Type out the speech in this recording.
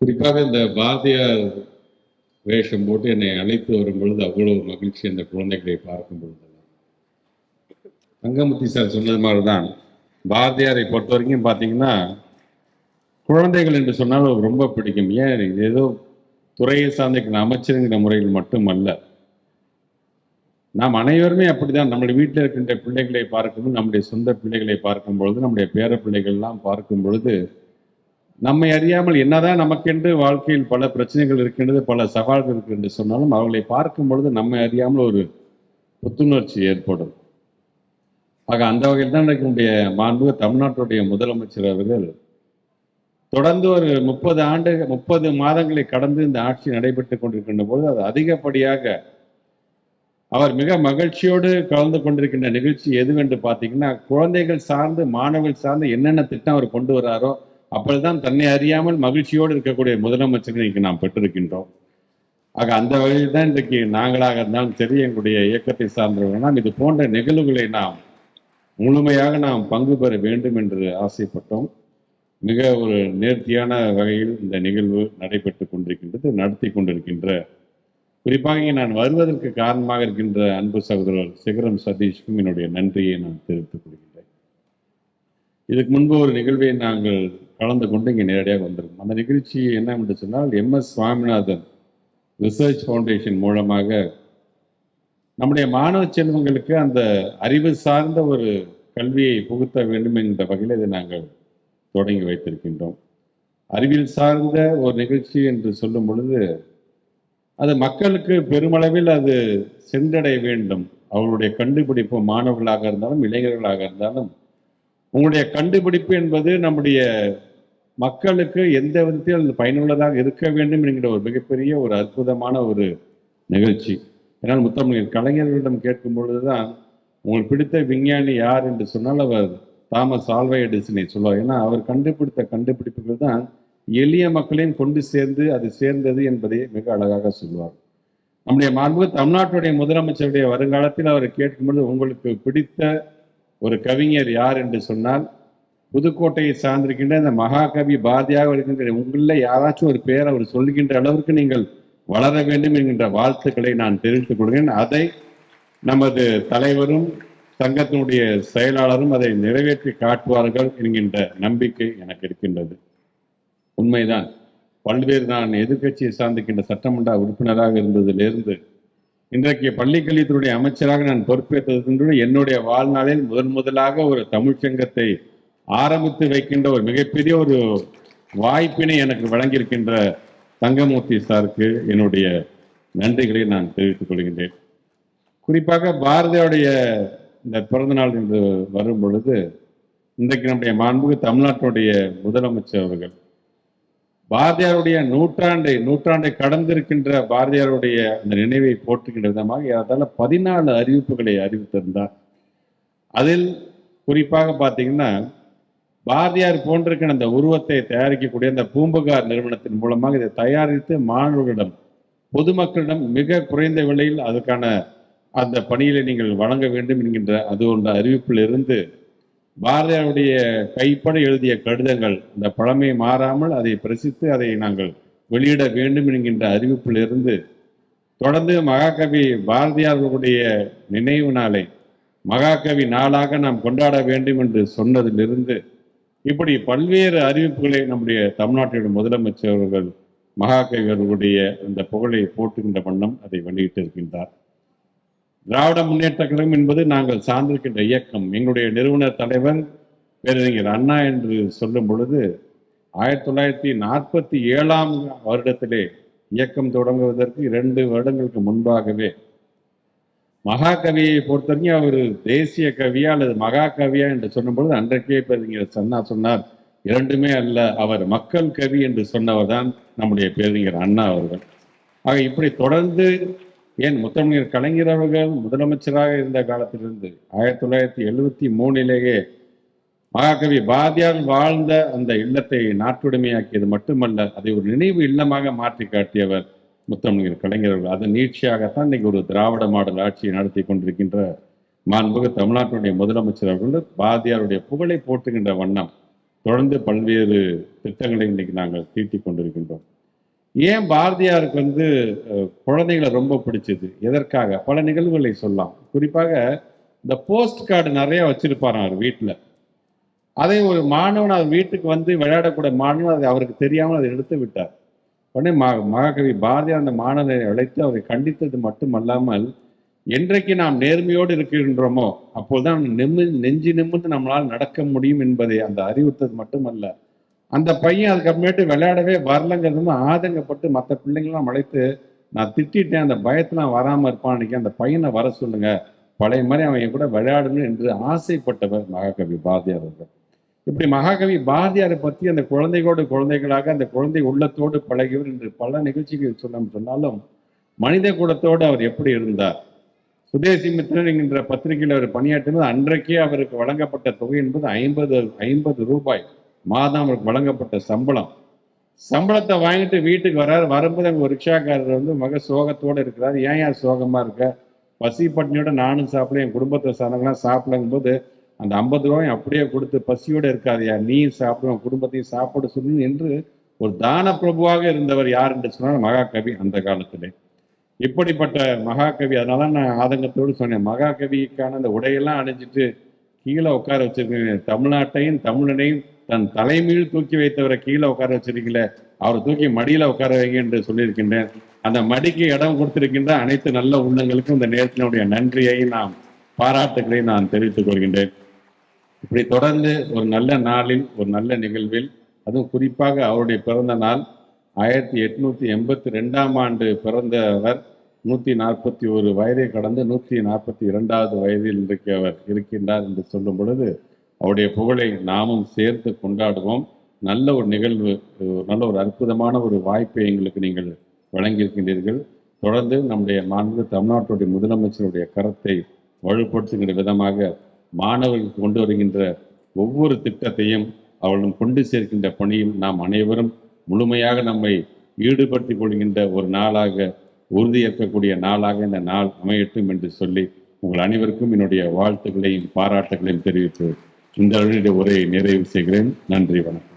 குறிப்பாக இந்த பாரதியார் வேஷம் போட்டு என்னை அழைத்து வரும் பொழுது அவ்வளவு மகிழ்ச்சி அந்த குழந்தைகளை பார்க்கும் பொழுதெல்லாம் தங்கமுத்தி சார் சொன்னது மாதிரி தான் பாரதியாரை பொறுத்த வரைக்கும் பார்த்தீங்கன்னா குழந்தைகள் என்று சொன்னால் ரொம்ப பிடிக்கும். ஏன்? ஏதோ துறையை சார்ந்த அமைச்சருங்கிற முறையில் மட்டுமல்ல. நாம் அனைவருமே அப்படிதான் நம்முடைய வீட்டில் இருக்கின்ற பிள்ளைகளை பார்க்கும்போது நம்முடைய சொந்த பிள்ளைகளை பார்க்கும் பொழுது நம்முடைய பேர பிள்ளைகள்லாம் பார்க்கும் பொழுது நம்மை அறியாமல் என்னதான் நமக்கென்று வாழ்க்கையில் பல பிரச்சனைகள் இருக்கின்றது பல சவால்கள் இருக்கு என்று சொன்னாலும் அவர்களை பார்க்கும் பொழுது நம்மை அறியாமல் ஒரு புத்துணர்ச்சி ஏற்படும். ஆக அந்த வகையில் தான் இன்றைக்கு நம்முடைய மாண்பு தமிழ்நாட்டுடைய முதலமைச்சர் அவர்கள் தொடர்ந்து ஒரு முப்பது ஆண்டு முப்பது மாதங்களை கடந்து இந்த ஆட்சி நடைபெற்றுக் கொண்டிருக்கின்ற போது அது அதிகப்படியாக அவர் மிக மகிழ்ச்சியோடு கலந்து கொண்டிருக்கின்ற நிகழ்ச்சி எதுவென்று பார்த்தீங்கன்னா குழந்தைகள் சார்ந்து மாணவர்கள் சார்ந்து என்னென்ன திட்டம் அவர் கொண்டு வராரோ அப்பொழுதுதான் தன்னை அறியாமல் மகிழ்ச்சியோடு இருக்கக்கூடிய முதலமைச்சர் இன்னைக்கு நாம் பெற்றிருக்கின்றோம். ஆக அந்த வகையில் தான் இன்றைக்கு நாங்களாக இருந்தாலும் சரி எங்களுடைய இயக்கத்தை சார்ந்தவர்களாம் இது போன்ற நிகழ்வுகளை நாம் முழுமையாக நாம் பங்கு பெற வேண்டும் என்று ஆசைப்பட்டோம். மிக ஒரு நேர்த்தியான வகையில் இந்த நிகழ்வு நடைபெற்று கொண்டிருக்கின்றது நடத்தி கொண்டிருக்கின்ற. குறிப்பாக இங்கே நான் வருவதற்கு காரணமாக இருக்கின்ற அன்பு சகோதரர் சிகரம் சதீஷ்க்கும் என்னுடைய நன்றியை நான் தெரிவித்துக் கொள்கிறேன் இதுக்கு முன்பு ஒரு நிகழ்வை நாங்கள் கலந்து கொண்டு இங்கே நேரடியாக வந்துடும் அந்த நிகழ்ச்சி என்ன என்று சொன்னால் M S Swaminathan research foundation மூலமாக நம்முடைய மாணவ செல்வங்களுக்கு அந்த அறிவு சார்ந்த ஒரு கல்வியை புகுத்த வேண்டும் என்ற வகையில் இதை நாங்கள் தொடங்கி வைத்திருக்கின்றோம். அறிவியல் சார்ந்த ஒரு நிகழ்ச்சி என்று சொல்லும் பொழுது அது மக்களுக்கு பெருமளவில் அது சென்றடைய வேண்டும். அவர்களுடைய கண்டுபிடிப்பு மாணவர்களாக இருந்தாலும் இளைஞர்களாக இருந்தாலும் உங்களுடைய கண்டுபிடிப்பு என்பது நம்முடைய மக்களுக்கு எந்த விதத்தில் அது பயனுள்ளதாக இருக்க வேண்டும் என்கிற ஒரு மிகப்பெரிய ஒரு அற்புதமான ஒரு நிகழ்ச்சி. ஏன்னால் முத்தமிழ் கலைஞர்களிடம் கேட்கும் பொழுதுதான் உங்களுக்கு பிடித்த விஞ்ஞானி யார்? என்று சொன்னால் அவர் தாமஸ் ஆல்வா எடிசனை சொல்லுவார் ஏன்னா அவர் கண்டுபிடித்த கண்டுபிடிப்புகள் தான் எளிய மக்களையும் கொண்டு சேர்ந்து அது சேர்ந்தது என்பதை மிக அழகாக சொல்லுவார் நம்முடைய மாண்பு தமிழ்நாட்டுடைய முதலமைச்சருடைய வருங்காலத்தில் அவர் கேட்கும்போது உங்களுக்கு பிடித்த ஒரு கவிஞர் யார் என்று சொன்னால் புதுக்கோட்டையை சார்ந்திருக்கின்ற இந்த மகாகவி பாரதியாக இருக்கின்ற உங்களில் யாராச்சும் ஒரு பேர் அவர் சொல்லுகின்ற அளவிற்கு நீங்கள் வளர வேண்டும் என்கின்ற வாழ்த்துக்களை நான் தெரிவித்துக் கொள்கிறேன். அதை நமது தலைவரும் சங்கத்தினுடைய செயலாளரும் அதை நிறைவேற்றி காட்டுவார்கள் என்கின்ற நம்பிக்கை எனக்கு இருக்கின்றது. உண்மைதான். பல்வேறு நான் எதிர்க்கட்சியை சார்ந்திருக்கின்ற சட்டமன்ற உறுப்பினராக இருந்ததிலிருந்து இன்றைக்கு பள்ளிக்கல்வித்துறை அமைச்சராக நான் பொறுப்பேற்றதற்கு என்னுடைய வாழ்நாளில் முதன் முதலாக ஒரு தமிழ்ச்சங்கத்தை ஆரம்பித்து வைக்கின்ற ஒரு மிகப்பெரிய ஒரு வாய்ப்பினை எனக்கு வழங்கியிருக்கின்ற தங்கமூர்த்தி சாருக்கு என்னுடைய நன்றிகளை நான் தெரிவித்துக் கொள்கின்றேன். குறிப்பாக பாரதியுடைய இந்த பிறந்தநாள் என்று வரும் பொழுது இன்றைக்கு நம்முடைய மாண்புக்கு தமிழ்நாட்டுடைய முதலமைச்சர் அவர்கள் பாரதியாருடைய நூற்றாண்டை நூற்றாண்டை கடந்திருக்கின்ற பாரதியாருடைய அந்த நினைவை போற்றுகின்ற விதமாக ஏறத்தாழ பதினாலு அறிவிப்புகளை அறிவித்திருந்தார். அதில் குறிப்பாக பார்த்தீங்கன்னா பாரதியார் போன்றிருக்கிற அந்த உருவத்தை தயாரிக்கக்கூடிய அந்த பூம்புகார் நிறுவனத்தின் மூலமாக இதை தயாரித்து மாணவர்களிடம் பொதுமக்களிடம் மிக குறைந்த விலையில் அதுக்கான அந்த பணியில நீங்கள் வழங்க வேண்டும் என்கின்ற அது ஒன்ற அறிவிப்பில் இருந்து பாரதியாருடைய கைப்பட எழுதிய கடிதங்கள் அந்த பழமை மாறாமல் அதை பிரசித்து அதை நாங்கள் வெளியிட வேண்டும் என்கின்ற அறிவிப்பிலிருந்து தொடர்ந்து மகாகவி பாரதியாருடைய நினைவு நாளை மகாகவி நாளாக நாம் கொண்டாட வேண்டும் என்று சொன்னதிலிருந்து இப்படி பல்வேறு அறிவிப்புகளை நம்முடைய தமிழ்நாட்டினுடைய முதலமைச்சர் அவர்கள் மகாகவி அவர்களுடைய அந்த புகழை போட்டுகின்ற வண்ணம் அதை வெளியிட்டிருக்கின்றார். திராவிட முன்னேற்ற கழகம் என்பது நாங்கள் சார்ந்திருக்கின்ற இயக்கம். எங்களுடைய நிறுவனர் தலைவர் பேரறிஞர் அண்ணா என்று சொல்லும் பொழுது ஆயிரத்தி தொள்ளாயிரத்தி நாற்பத்தி ஏழாம் வருடத்திலே இயக்கம் தொடங்குவதற்கு இரண்டு வருடங்களுக்கு முன்பாகவே மகாகவியை பொறுத்தவரைக்கும் அவர் தேசிய கவியா அல்லது மகாகவியா என்று சொன்னபொழுது அன்றைக்கே பேரறிஞர் அண்ணா சொன்னார் இரண்டுமே அல்ல அவர் மக்கள் கவி என்று சொன்னவர் தான் நம்முடைய பேரறிஞர் அண்ணா அவர்கள். ஆக இப்படி தொடர்ந்து ஏன் முத்தமிழர் கலைஞர் அவர்கள் முதலமைச்சராக இருந்த காலத்திலிருந்து ஆயிரத்தி தொள்ளாயிரத்தி எழுபத்தி மூணிலேயே மகாகவி பாதியால் வாழ்ந்த அந்த இல்லத்தை நாட்டுடைமையாக்கியது மட்டுமல்ல அதை ஒரு நினைவு இல்லமாக மாற்றி காட்டியவர் முத்தமிழர் கலைஞர் அவர்கள். அதன் நீட்சியாகத்தான் இன்னைக்கு ஒரு திராவிட மாடல் ஆட்சியை நடத்தி கொண்டிருக்கின்ற மாண்புக தமிழ்நாட்டுடைய முதலமைச்சர் அவர்கள் பாரதியாருடைய புகழை போட்டுகின்ற வண்ணம் தொடர்ந்து பல்வேறு திட்டங்களை இன்னைக்கு நாங்கள் தீட்டிக் கொண்டிருக்கின்றோம். ஏன் பாரதியாருக்கு வந்து குழந்தைகளை ரொம்ப பிடிச்சது? எதற்காக? பல நிகழ்வுகளை சொல்லலாம். குறிப்பாக இந்த போஸ்ட் கார்டு நிறைய வச்சிருப்பார் அவர் வீட்டில் அதை ஒரு மாணவன் அவர் வீட்டுக்கு வந்து விளையாடக்கூடிய மாணவன் அதை அவருக்கு தெரியாமல் அதை எடுத்து விட்டார். உடனே ம மகாகவி பாரதியார் அந்த மாணவனை அழைத்து அவரை கண்டித்தது மட்டுமல்லாமல் என்றைக்கு நாம் நேர்மையோடு இருக்கின்றோமோ அப்போதுதான் நிம்மி நெஞ்சு நிமிர்ந்து நம்மளால் நடக்க முடியும் என்பதை அந்த அறிவுறுத்தது மட்டுமல்ல. அந்த பையன் அதுக்கப்புறமேட்டு விளையாடவே வரலங்கிறது வந்து ஆதங்கப்பட்டு மற்ற பிள்ளைங்களாம் அழைத்து நான் திட்டிட்டேன் அந்த பயத்தெல்லாம் வராமல் இருப்பான் அன்றைக்கி அந்த பையனை வர சொல்லுங்க. பழைய மாதிரி அவன் கூட விளையாடணும் என்று ஆசைப்பட்டவர் மகாகவி பாரதியார் அவர்கள். இப்படி மகாகவி பாரதியாரை பற்றி அந்த குழந்தைகளோடு குழந்தைகளாக அந்த குழந்தை உள்ளத்தோடு பழகியவர் என்று பல நிகழ்ச்சிகள் சொல்ல சொன்னாலும் மனித குலத்தோடு அவர் எப்படி இருந்தார்? சுதேசி மித்திரன் என்கின்ற பத்திரிகையில் அவர் பணியாற்றினது அன்றைக்கே அவருக்கு வழங்கப்பட்ட தொகை என்பது ஐம்பது ஐம்பது ரூபாய். மாதம் அவருக்கு வழங்கப்பட்ட சம்பளம். சம்பளத்தை வாங்கிட்டு வீட்டுக்கு வர்றாரு வரும்போது எங்கள் ரிக்ஷாக்காரர் வந்து மக சோகத்தோடு இருக்கிறார். ஏன் யார் சோகமாக இருக்க? பசி பட்டினியோட நானும் சாப்பிடல. என் குடும்பத்தை சார்ந்தவங்களாம் சாப்பிடங்கும் போது அந்த ஐம்பது ரூபாயும் அப்படியே கொடுத்து பசியோடு இருக்காதயா நீயும் சாப்பிடு குடும்பத்தையும் சாப்பிட சொல்லி என்று ஒரு தான பிரபுவாக இருந்தவர் யார் என்று சொன்னால் மகாகவி அந்த காலத்திலே. இப்படிப்பட்ட மகாகவி அதனால நான் ஆதங்கத்தோடு சொன்னேன். மகாகவிக்கான அந்த உடையெல்லாம் அணிஞ்சிட்டு கீழே உட்கார வச்சிருக்கேன். தமிழ்நாட்டையும் தமிழனையும் தன் தலைமையில் தூக்கி வைத்தவரை கீழே உட்கார வச்சிருக்கீங்களே அவரை தூக்கி மடியில உட்கார வைங்க என்று சொல்லியிருக்கின்றேன். அந்த மடிக்கு இடம் கொடுத்திருக்கின்ற அனைத்து நல்ல உள்ளங்களுக்கும் இந்த நேரத்தினுடைய நன்றியை நாம் பாராட்டுகளை நான் தெரிவித்துக் கொள்கின்றேன். இப்படி தொடர்ந்து ஒரு நல்ல நாளில் ஒரு நல்ல நிகழ்வில் அதுவும் குறிப்பாக அவருடைய பிறந்த நாள் ஆயிரத்தி எட்நூத்தி எண்பத்தி ரெண்டாம் ஆண்டு பிறந்தவர் நூற்றி நாற்பத்தி ஒரு வயதை கடந்து நூற்றி நாற்பத்தி இரண்டாவது வயதில் இருக்கிறவர் இருக்கின்றார் என்று சொல்லும் பொழுது அவருடைய புகழை நாமும் சேர்த்து கொண்டாடுவோம். நல்ல ஒரு நிகழ்வு நல்ல ஒரு அற்புதமான ஒரு வாய்ப்பை எங்களுக்கு நீங்கள் வழங்கியிருக்கின்றீர்கள். தொடர்ந்து நம்முடைய மாண்பு தமிழ்நாட்டுடைய முதலமைச்சருடைய கரத்தை வலுப்படுத்துகின்ற விதமாக மாணவர்களுக்கு கொண்டு வருகின்ற ஒவ்வொரு திட்டத்தையும் அவர்களும் கொண்டு சேர்க்கின்ற பணியில் நாம் அனைவரும் முழுமையாக நம்மை ஈடுபடுத்திக் கொள்கின்ற ஒரு நாளாக உறுதியேற்கக்கூடிய நாளாக இந்த நாள் அமையட்டும் என்று சொல்லி உங்கள் அனைவருக்கும் என்னுடைய வாழ்த்துக்களையும் பாராட்டுகளையும் தெரிவித்து இந்த அளவில் உரையை நிறைவு செய்கிறேன். நன்றி வணக்கம்.